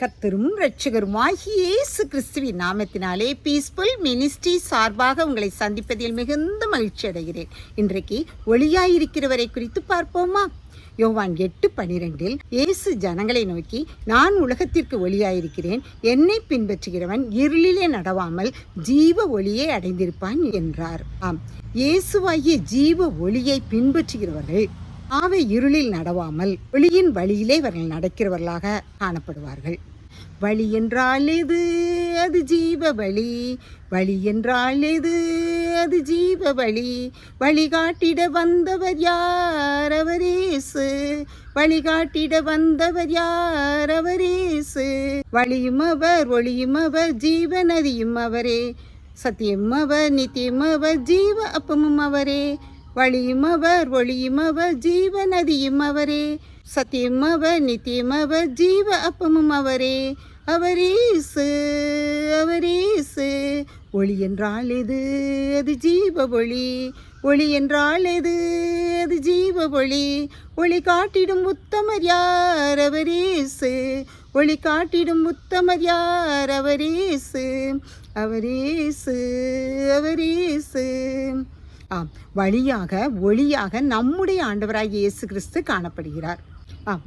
கத்தரும் இரட்சகருமாகிய இயேசு கிறிஸ்துவின் நாமத்தினாலே பீஸ்ஃபுல் மினிஸ்ட்ரி சார்பாக உங்களை சந்திப்பதில் மிகுந்த மகிழ்ச்சி அடைகிறேன். இன்றைக்கு ஒளியாயிருக்கிறவரை குறித்து பார்ப்போமா? யோவான் எட்டு பனிரெண்டில் இயேசு ஜனங்களை நோக்கி நான் உலகத்திற்கு ஒளியாயிருக்கிறேன். என்னை பின்பற்றுகிறவன் இருளிலே நடவாமல் ஜீவ ஒளியை அடைந்திருப்பான் என்றார். ஆம் இயேசுவாகிய ஜீவ ஒளியை பின்பற்றுகிறவர்கள் ஆவை இருளில் நடவாமல் ஒளியின் வழியிலே இவர்கள் நடக்கிறவர்களாக காணப்படுவார்கள். வழி என்றால் எது? அது ஜீவ வழி. வழி என்றால் எது? அது ஜீவ வழி. வழிகாட்டிட வந்தவர் யார்? அவரேசு வழிகாட்டிட வந்தவர் யார்? அவரேசு வழியும் அவர் ஒளியும் அவர் ஜீவ நதியும் அவரே. சத்தியம் அவர் நித்தியம் அவர் ஜீவ அப்பமும் அவரே. வழியுமவர் ஒளியுமவர் ஜீவ நதியும் அவரே சத்தியம் அவர் ஜீவ அப்பமும் அவரே. அவரீசு அவரீசு. ஒளி என்றால் எது? அது ஜீவ ஒளி. ஒளி என்றால் எது? அது ஜீவ ஒளி. ஒளி காட்டிடும் உத்தமர் யார்? அவரீசு. ஒளி காட்டிடும் உத்தமர் யார்? அவரீசு. அவரீசு அவரீசு. ஆம். வழியாக ஒளியாக நம்முடைய ஆண்டவராகிய இயேசு கிறிஸ்து காணப்படுகிறார்.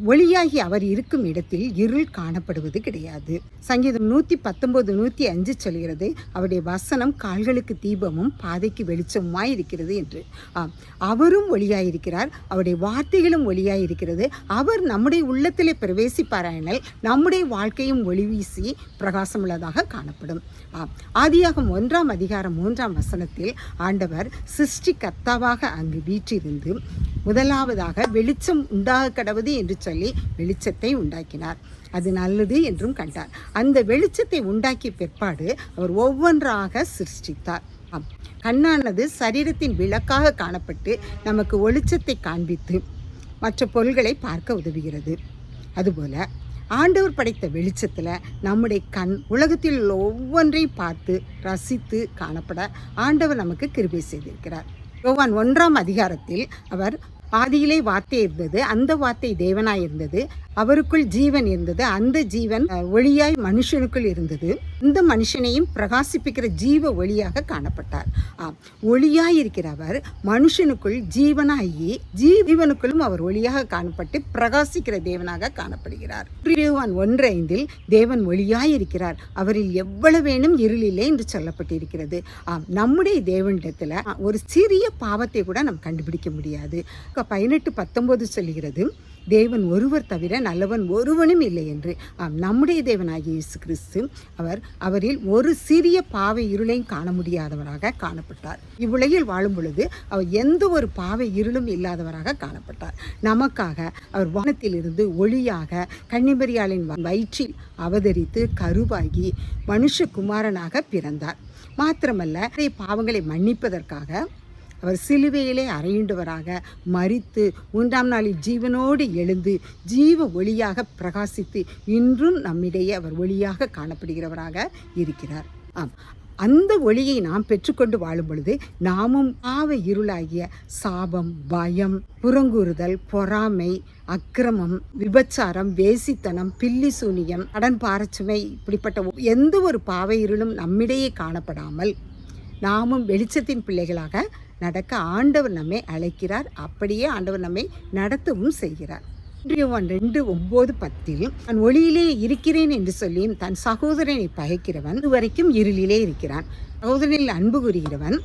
ஒளியாகி அவர் இருக்கும் இடத்தில் இருள் காணப்படுவது கிடையாது. சங்கீதம் நூற்றி பத்தொம்போது நூற்றி அஞ்சு சொல்கிறது அவருடைய வசனம் கால்களுக்கு தீபமும் பாதைக்கு வெளிச்சமுமாய் இருக்கிறது என்று. ஆம் அவரும் ஒளியாயிருக்கிறார் அவருடைய வார்த்தைகளும் ஒளியாயிருக்கிறது. அவர் நம்முடைய உள்ளத்திலே பிரவேசிப்பாராயினால் நம்முடைய வாழ்க்கையும் ஒளி வீசி பிரகாசமுள்ளதாக காணப்படும். ஆம் ஆதியாகம் ஒன்றாம் அதிகாரம் மூன்றாம் வசனத்தில் ஆண்டவர் சிருஷ்டி கர்த்தாவாக அங்கு வீற்றிருந்து முதலாவதாக வெளிச்சம் உண்டாக கடவுது என்று சொல்லி வெளிச்சத்தை உண்டாக்கினார். அது நல்லது என்றும் கண்டார். அந்த வெளிச்சத்தை உண்டாக்கிய பிற்பாடு அவர் ஒவ்வொன்றாக சிருஷ்டித்தார். ஆம். கண்ணானது சரீரத்தின் விளக்காக காணப்பட்டு நமக்கு ஒளிச்சத்தை காண்பித்து மற்ற பொருள்களை பார்க்க உதவுகிறது. அதுபோல ஆண்டவர் படைத்த வெளிச்சத்தில் நம்முடைய கண் உலகத்தில் உள்ள ஒவ்வொன்றையும் பார்த்து ரசித்து காணப்பட ஆண்டவர் நமக்கு கிருபை செய்திருக்கிறார். யோவான் ஒன்றாம் அதிகாரத்தில் அவர் ஆதியிலே வார்த்தை இருந்தது அந்த வார்த்தை தேவனாய் இருந்தது. அவருக்குள் ஜீவன் இருந்தது. அந்த ஜீவன் ஒளியாய் மனுஷனுக்குள் இருந்தது. இந்த மனுஷனையும் பிரகாசிப்பிக்கிற ஜீவ ஒளியாக காணப்பட்டார். ஆம் ஒளியாய் இருக்கிற அவர் மனுஷனுக்குள் ஜீவனாகி ஜீவனுக்குள்ளும் அவர் ஒளியாக காணப்பட்டு பிரகாசிக்கிற தேவனாக காணப்படுகிறார். யோவான் ஒன்று ஐந்தில் தேவன் ஒளியாய் இருக்கிறார் அவரில் எவ்வளவேனும் இருளில்லை இருளிலே என்று சொல்லப்பட்டிருக்கிறது. ஆம் நம்முடைய தேவனிடத்தில் ஒரு சிறிய பாவத்தை கூட நம் கண்டுபிடிக்க முடியாது. பதினெட்டு பத்தொன்பது சொல்லுகிறது தேவன் ஒருவர் தவிர நல்லவன் ஒருவனும் இல்லை என்று. ஆம் நம்முடைய தேவனாகிய இயேசு கிறிஸ்து அவர் அவரில் ஒரு சிறிய பாவை இருளையும் காண முடியாதவராக காணப்பட்டார். இவ்வுலகில் வாழும் பொழுது அவர் எந்த ஒரு பாவை இருளும் இல்லாதவராக காணப்பட்டார். நமக்காக அவர் வானத்திலிருந்து ஒளியாக கன்னிமரியாளின் வயிற்றில் அவதரித்து கருவாகி மனுஷகுமாரனாக பிறந்தார். மாத்திரமல்ல பாவங்களை மன்னிப்பதற்காக அவர் சிலுவையிலே அறையுண்டவராக மறித்து மூன்றாம் நாளில் ஜீவனோடு எழுந்து ஜீவ ஒளியாக பிரகாசித்து இன்றும் நம்மிடையே அவர் ஒளியாக காணப்படுகிறவராக இருக்கிறார். ஆம். அந்த ஒளியை நாம் பெற்றுக்கொண்டு வாழும் பொழுது நாமும் ஆவ இருளாகிய சாபம் பயம் புறங்கூறுதல் பொறாமை அக்கிரமம் விபச்சாரம் வேசித்தனம் பில்லி சூனியம் கடன் பாரச்சுமை இப்படிப்பட்ட எந்த ஒரு பாவ இருளும் நம்மிடையே காணப்படாமல் நாமும் வெளிச்சத்தின் பிள்ளைகளாக நடக்க ஆண்டவர் நம்மை அழைக்கிறார். அப்படியே ஆண்டவர் நம்மை நடத்தவும் செய்கிறார். யோவான் ரெண்டு ஒன்பது பத்தில் நான் ஒளியிலே இருக்கிறேன் என்று சொல்லி தன் சகோதரனை பகைக்கிறவன் இதுவரைக்கும் இருளிலே இருக்கிறான். சகோதரனில் அன்பு கூறுகிறவன்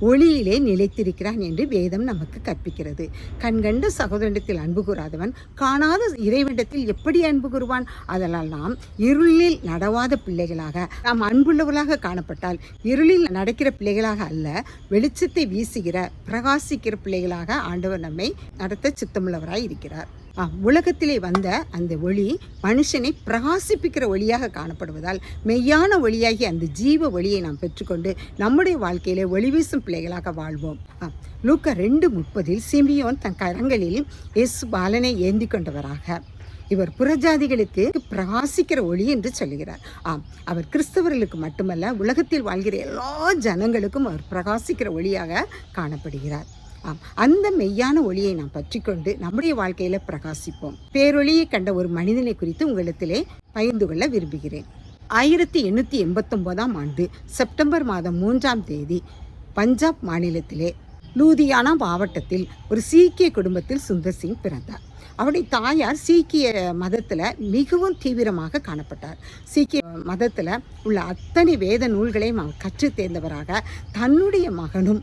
ஒளியிலே நிலைத்திருக்கிறான் என்று வேதம் நமக்கு கற்பிக்கிறது. கண்கண்ட சகோதரத்தில் அன்பு கூறாதவன் காணாத இறைவனிடத்தில் எப்படி அன்பு கூறுவான்? அதனால் நாம் இருளில் நடவாத பிள்ளைகளாக நாம் அன்புள்ளவர்களாக காணப்பட்டால் இருளில் நடக்கிற பிள்ளைகளாக அல்ல வெளிச்சத்தை வீசுகிற பிரகாசிக்கிற பிள்ளைகளாக ஆண்டவர் நம்மை நடத்த சித்தமுள்ளவராய் இருக்கிறார். உலகத்திலே வந்த அந்த ஒளி மனுஷனை பிரகாசிப்பிக்கிற ஒளியாக காணப்படுவதால் மெய்யான ஒளியாகி அந்த ஜீவ ஒளியை நாம் பெற்றுக்கொண்டு நம்முடைய வாழ்க்கையிலே ஒளி வீசும் பிள்ளைகளாக வாழ்வோம். ஆம், லூக்கா ரெண்டு முப்பதில் சிமியோன் தன் கரங்களில் எஸ் பாலனை ஏந்தி கொண்டவராக. இவர் புறஜாதிகளுக்கு பிரகாசிக்கிற ஒளி என்று சொல்லுகிறார். ஆம் அவர் கிறிஸ்தவர்களுக்கு மட்டுமல்ல உலகத்தில் வாழ்கிற எல்லா ஜனங்களுக்கும் அவர் பிரகாசிக்கிற ஒளியாக காணப்படுகிறார். ஆம். அந்த மெய்யான ஒளியை நாம் பற்றிக்கொண்டு நம்முடைய வாழ்க்கையில் பிரகாசிப்போம். பேரொளியை கண்ட ஒரு மனிதனை குறித்து உங்களிடத்திலே பகிர்ந்து கொள்ள விரும்புகிறேன். ஆயிரத்தி எண்ணூற்றி எண்பத்தொம்போதாம் ஆண்டு செப்டம்பர் மாதம் மூன்றாம் தேதி பஞ்சாப் மாநிலத்திலே லூதியானா மாவட்டத்தில் ஒரு சீக்கிய குடும்பத்தில் சுந்தர் சிங் பிறந்தார். அவருடைய தாயார் சீக்கிய மதத்தில் மிகவும் தீவிரமாக காணப்பட்டார். சீக்கிய மதத்தில் உள்ள அத்தனை வேத நூல்களையும் அவர் கற்று தேர்ந்தவராக தன்னுடைய மகனும்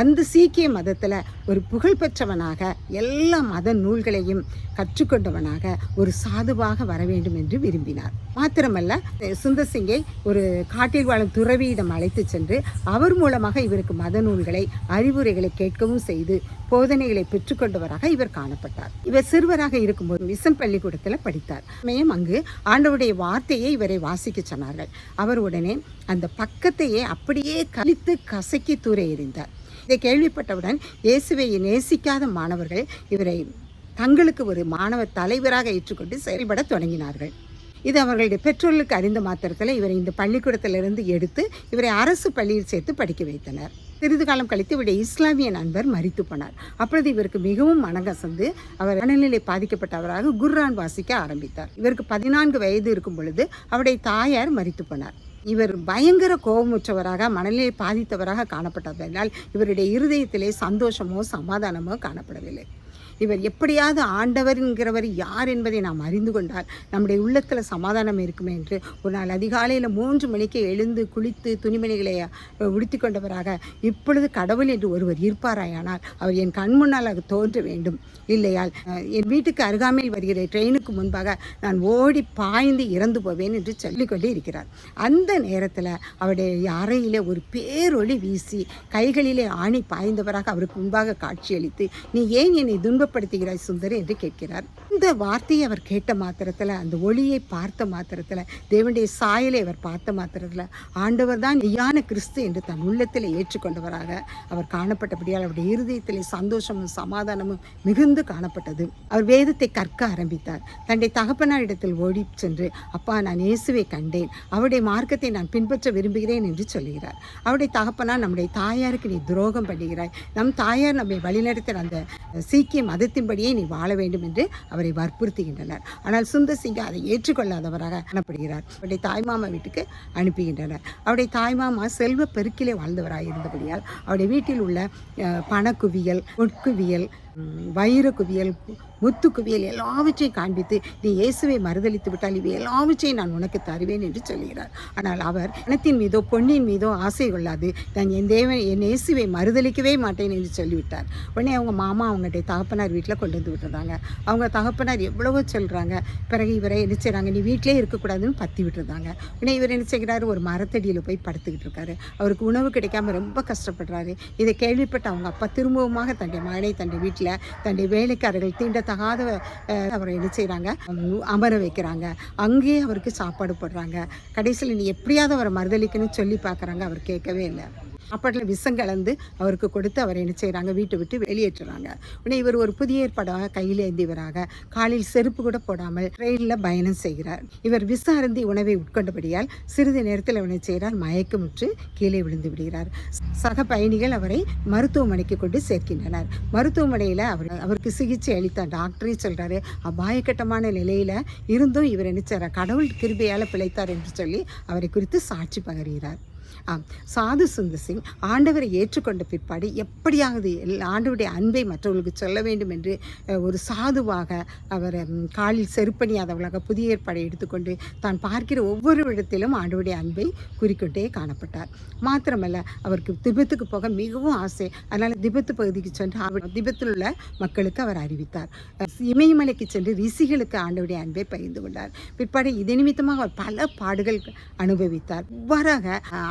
அந்த சீக்கிய மதத்தில் ஒரு புகழ்பெற்றவனாக எல்லா மத நூல்களையும் கற்றுக்கொண்டவனாக ஒரு சாதுவாக வர வேண்டும் என்று விரும்பினார். மாத்திரமல்ல சுந்தர் சிங்கை ஒரு காட்டில் வாழும் துறவியிடம் அழைத்து சென்று அவர் மூலமாக இவருக்கு மத நூல்களை அறிவுரைகளை கேட்கவும் செய்து போதனைகளை பெற்றுக்கொண்டவராக இவர் காணப்பட்டார். இவர் சிறுவராக இருக்கும்போது மிசன் பள்ளிக்கூடத்தில் படித்தார். மேம் அங்கு ஆண்டவருடைய வார்த்தையை இவரை வாசிக்க சொன்னார்கள். அவர் உடனே அந்த பக்கத்தையே அப்படியே கழித்து கசக்கி தூர எறிந்தார். இதை கேள்விப்பட்டவுடன் இயேசுவை நேசிக்காத மாணவர்கள் இவரை தங்களுக்கு ஒரு மாணவர் தலைவராக ஏற்றுக்கொண்டு செயல்பட தொடங்கினார்கள். இது அவர்களுடைய பெற்றோர்களுக்கு அறிந்த மாத்திரத்தில் இவரை இந்த பள்ளிக்கூடத்திலிருந்து எடுத்து இவரை அரசு பள்ளியில் சேர்த்து படிக்க வைத்தனர். சிறிது காலம் கழித்து இவருடைய இஸ்லாமிய நண்பர் மறித்து போனார். அப்பொழுது இவருக்கு மிகவும் மனகசந்து அவர் மனநிலை பாதிக்கப்பட்டவராக குர்ரான் வாசிக்க ஆரம்பித்தார். இவருக்கு பதினான்கு வயது இருக்கும் பொழுது அவருடைய தாயார் மறித்து போனார். இவர் பயங்கர கோபமுற்றவராக மனநிலை பாதித்தவராக காணப்பட்டதனால் இவருடைய இருதயத்திலே சந்தோஷமோ சமாதானமோ காணப்படவில்லை. இவர் எப்படியாவது ஆண்டவர் என்கிறவர் யார் என்பதை நாம் அறிந்து கொண்டால் நம்முடைய உள்ளத்தில் சமாதானம் இருக்குமே என்று ஒரு நாள் அதிகாலையில் மூன்று மணிக்கு எழுந்து குளித்து துணிமணிகளை உடுத்தி கொண்டவராக இப்பொழுது கடவுள் என்று ஒருவர் இருப்பாராயானால் அவர் என் கண் முன்னால் அது தோன்ற வேண்டும். இல்லையால் என் வீட்டுக்கு அருகாமையில் வருகிற ட்ரெயினுக்கு முன்பாக நான் ஓடி பாய்ந்து இறந்து போவேன் என்று சொல்லிக்கொண்டே இருக்கிறார். அந்த நேரத்தில் அவருடைய அறையிலே ஒரு பேரொளி வீசி கைகளிலே ஆணி பாய்ந்தவராக அவருக்கு முன்பாக காட்சியளித்து நீ ஏன் என்னை உருவப்படுத்துகிறாய் சுந்தர் என்று கேட்கிறார். இந்த வார்த்தையை அவர் கேட்ட மாத்திரத்தில் அந்த ஒளியை பார்த்த மாத்திரத்தில் தேவனுடைய சாயலை அவர் பார்த்த மாத்திரத்தில் ஆண்டவர் தான் மெய்யான கிறிஸ்து என்று தன் உள்ளத்தில் ஏற்றுக்கொண்டவராக அவர் காணப்பட்டபடியால் அவருடைய இருதயத்திலே சந்தோஷமும் சமாதானமும் மிகுந்து காணப்பட்டது. அவர் வேதத்தை கற்க ஆரம்பித்தார். தன்னுடைய தகப்பனார் இடத்தில் ஓடி சென்று அப்பா நான் இயேசுவை கண்டேன். அவருடைய மார்க்கத்தை நான் பின்பற்ற விரும்புகிறேன் என்று சொல்லுகிறார். அவருடைய தகப்பனார் நம்முடைய தாயாருக்கு நீ துரோகம் பண்ணுகிறாய். நம் தாயார் நம்மை வழிநடத்தின அந்த சீக்கியம் மதத்தின்படியே நீ வாழ வேண்டும் என்று அவரை வற்புறுத்துகின்றனர். ஆனால் சுந்தர் சிங் அதை ஏற்றுக்கொள்ளாதவராக காணப்படுகிறார். அவருடைய தாய்மாமா வீட்டுக்கு அனுப்புகின்றனர். அவருடைய தாய்மாமா செல்வ பெருக்கிலே வாழ்ந்தவராக இருந்தபடியால் அவருடைய வீட்டில் உள்ள அஹ், பணக்குவியல் பொற்குவியல் வைர குவியல் முத்து குவியல் எல்லாவற்றையும் காண்பித்து நீ இயேசுவை மறுதளித்து விட்டால் இவை எல்லாவற்றையும் நான் உனக்கு தருவேன் என்று சொல்கிறார். ஆனால் அவர் பணத்தின் மீதோ பொன்னின் மீதோ ஆசை கொள்ளாது. நான் என் தேவன் என் இயேசுவை மறுதளிக்கவே மாட்டேன் என்று சொல்லிவிட்டார். உடனே அவங்க மாமா அவங்களுடைய தகப்பனார் வீட்டில் கொண்டு வந்து விட்டுறாங்க. அவங்க தகப்பனார் எவ்வளவோ சொல்கிறாங்க பிறகு இவரை என்ன செய்கிறாங்க நீ வீட்டிலே இருக்கக்கூடாதுன்னு பற்றி விட்டுருந்தாங்க உடனே இவர் என்ன செய்கிறாரு? ஒரு மரத்தடியில் போய் படுத்துக்கிட்டு இருக்காரு. அவருக்கு உணவு கிடைக்காம ரொம்ப கஷ்டப்படுறாரு. இதை கேள்விப்பட்ட அவங்க அப்பா திரும்பவுமாக தன்னுடைய மகனை தன்னுடைய வீட்டில் தன்னுடைய வேலைக்காரர்கள் தீண்டத்தகாத அஹ், அவரை என்ன செய்கிறாங்க அமர வைக்கிறாங்க. அங்கேயே அவருக்கு சாப்பாடு போடுறாங்க. கடைசியில் நீ எப்படியாவது அவரை மறுதளிக்கணும்னு சொல்லி பார்க்குறாங்க. அவர் கேட்கவே இல்லை. அப்பட்டில் விஷம் கலந்து அவருக்கு கொடுத்து அவரை என்ன செய்கிறாங்க வீட்டை விட்டு வெளியேற்றுறாங்க. உடனே இவர் ஒரு புதிய ஏற்பாடாக கையில் ஏந்தியவராக காலில் செருப்பு கூட போடாமல் ட்ரெயினில் பயணம் செய்கிறார். இவர் விஷ அருந்தி உணவை உட்கொண்டபடியால் சிறிது நேரத்தில் அவனை செய்கிறார். மயக்கமுற்று கீழே விழுந்து விடுகிறார். சக பயணிகள் அவரை மருத்துவமனைக்கு கொண்டு சேர்க்கின்றனர். மருத்துவமனையில் அவர் அவருக்கு சிகிச்சை அளித்த டாக்டரே சொல்கிறாரு அபாயக்கட்டமான நிலையில் இருந்தும் இவர் என்ன செய்கிறார் கடவுள் கிருபையால் பிழைத்தார் என்று சொல்லி அவரை குறித்து சாட்சி பகர்கிறார். ஆம் சாது சுந்தர் சிங் ஆண்டவரை ஏற்றுக்கொண்ட பிற்பாடு எப்படியாவது ஆண்டவருடைய அன்பை மற்றவர்களுக்கு சொல்ல வேண்டும் என்று ஒரு சாதுவாக அவர் காலில் செருப்பணியாதவளாக புதிய ஏற்பாடை எடுத்துக்கொண்டு தான் பார்க்கிற ஒவ்வொரு இடத்திலும் ஆண்டவருடைய அன்பை குறிக்கொண்டே காணப்பட்டார். மாத்திரமல்ல அவருக்கு திபெத்துக்கு போக மிகவும் ஆசை. அதனால் திபெத்து பகுதிக்கு சென்று அவர் திபெத்தில் உள்ள மக்களுக்கு அவர் அறிவித்தார். இமயமலைக்கு சென்று ரிஷிகளுக்கு ஆண்டவுடைய அன்பை பகிர்ந்து கொண்டார். பிற்பாடு இது நிமித்தமாக அவர் பல பாடுகள் அனுபவித்தார். இவ்வாறாக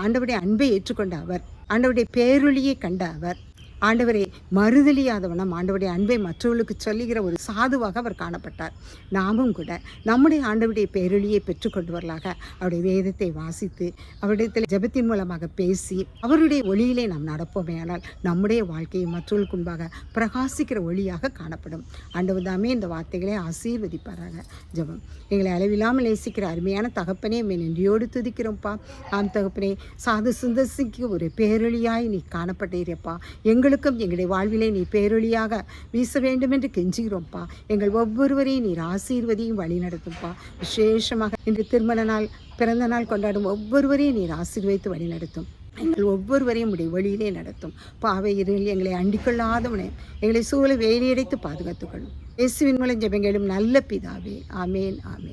ஆண்டவுடைய அன்பை ஏற்றுக்கொண்ட அவர். ஆண்டவுடைய பேரொளியை கண்ட அவர். ஆண்டவரை மறுதலியாதவனம் ஆண்டவருடைய அன்பை மற்றவர்களுக்கு சொல்லுகிற ஒரு சாதுவாக அவர் காணப்பட்டார். நாமும் கூட நம்முடைய ஆண்டவருடைய பேரொழியை பெற்றுக்கொண்டவர்களாக அவருடைய வேதத்தை வாசித்து அவரிடத்தில் ஜபத்தின் மூலமாக பேசி அவருடைய ஒளியிலே நாம் நடப்போமே ஆனால் நம்முடைய வாழ்க்கையை மற்றவர்களுக்கு முன்பாக பிரகாசிக்கிற ஒளியாக காணப்படும். ஆண்டவர் தாமே இந்த வார்த்தைகளை ஆசீர்வதிப்பாராக. ஜெபம். எங்களை அளவில்லாமல் நேசிக்கிற அருமையான தகப்பனே மே நன்றியோடு துதிக்கிறோம்ப்பா. ஆம் தகப்பனே சாது சுந்தர்சிக்கு ஒரு பேரொழியாய் நீ காணப்பட்டீரப்பா. எங்கள் எங்களுக்கும் எங்களுடைய வாழ்விலே நீ பேரொழியாக வீச வேண்டும் என்று கெஞ்சுகிறோம்ப்பா. எங்கள் ஒவ்வொருவரையும் நீர் ஆசீர்வதியும் வழி நடத்தும்ப்பா விசேஷமாக இன்று திருமண நாள் பிறந்த நாள் கொண்டாடும் ஒவ்வொருவரையும் நீர் ஆசீர்வதித்து வழி நடத்தும். எங்கள் ஒவ்வொருவரையும் உடைய வழியிலே நடத்தும். பாவை இருள் எங்களை அண்டிக்கொள்ளாதவனே. எங்களை சூழலை வேலையடைத்து பாதுகாத்துக்கொள்ளும் இயேசுவின் மூலம் ஜெபங்களும் நல்ல பிதாவே. ஆமேன் ஆமேன்.